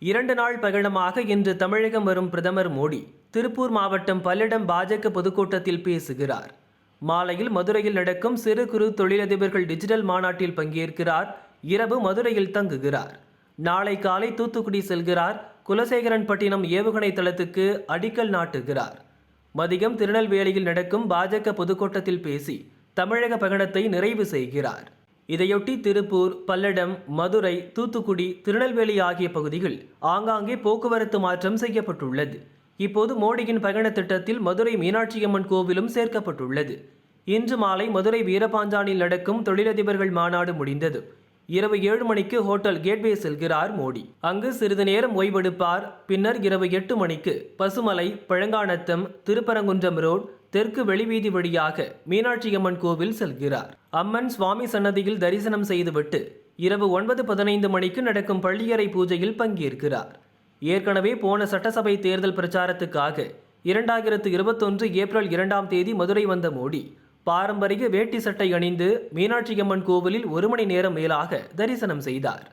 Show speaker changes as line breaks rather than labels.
இரண்டு நாள் பயணமாக இன்று தமிழகம் வரும் பிரதமர் மோடி திருப்பூர் மாவட்டம் பல்லிடம் பாஜக பொதுக்கூட்டத்தில் பேசுகிறார். மாலையில் மதுரையில் நடக்கும் சிறு குறு தொழிலதிபர்கள் டிஜிட்டல் மாநாட்டில் பங்கேற்கிறார். இரவு மதுரையில் தங்குகிறார். நாளை காலை தூத்துக்குடி செல்கிறார். குலசேகரன்பட்டினம் ஏவுகணை தளத்துக்கு அடிக்கல் நாட்டுகிறார். மதியம் திருநெல்வேலியில் நடக்கும் பாஜக பொதுக்கூட்டத்தில் பேசி தமிழக பயணத்தை நிறைவு செய்கிறார். இதையொட்டி திருப்பூர் பல்லடம் மதுரை தூத்துக்குடி திருநெல்வேலி ஆகிய பகுதிகள் ஆங்காங்கே போக்குவரத்து மாற்றம் செய்யப்பட்டுள்ளது. இப்போது மோடியின் பயண திட்டத்தில் மதுரை மீனாட்சியம்மன் கோவிலும் சேர்க்கப்பட்டுள்ளது. இன்று மாலை மதுரை வீரபாஞ்சானில் நடக்கும் தொழிலதிபர்கள் மாநாடு முடிந்தது. இரவு ஏழு மணிக்கு ஹோட்டல் கேட்வே செல்கிறார் மோடி. அங்கு சிறிது நேரம் ஓய்வெடுப்பார். பின்னர் இரவு எட்டு மணிக்கு பசுமலை பழங்கானத்தம் திருப்பரங்குன்றம் ரோட் தெற்கு வெளிவீதி வழியாக மீனாட்சியம்மன் கோவில் செல்கிறார். அம்மன் சுவாமி சன்னதியில் தரிசனம் செய்துவிட்டு இரவு ஒன்பது பதினைந்து மணிக்கு நடக்கும் பள்ளியறை பூஜையில் பங்கேற்கிறார். ஏற்கனவே போன சட்டசபை தேர்தல் பிரச்சாரத்துக்காக இரண்டாயிரத்து இருபத்தொன்று ஏப்ரல் இரண்டாம் தேதி மதுரை வந்த மோடி பாரம்பரிய வேட்டி சட்டை அணிந்து மீனாட்சியம்மன் கோவிலில் ஒரு மணி நேரம் மேலாக தரிசனம் செய்தார்.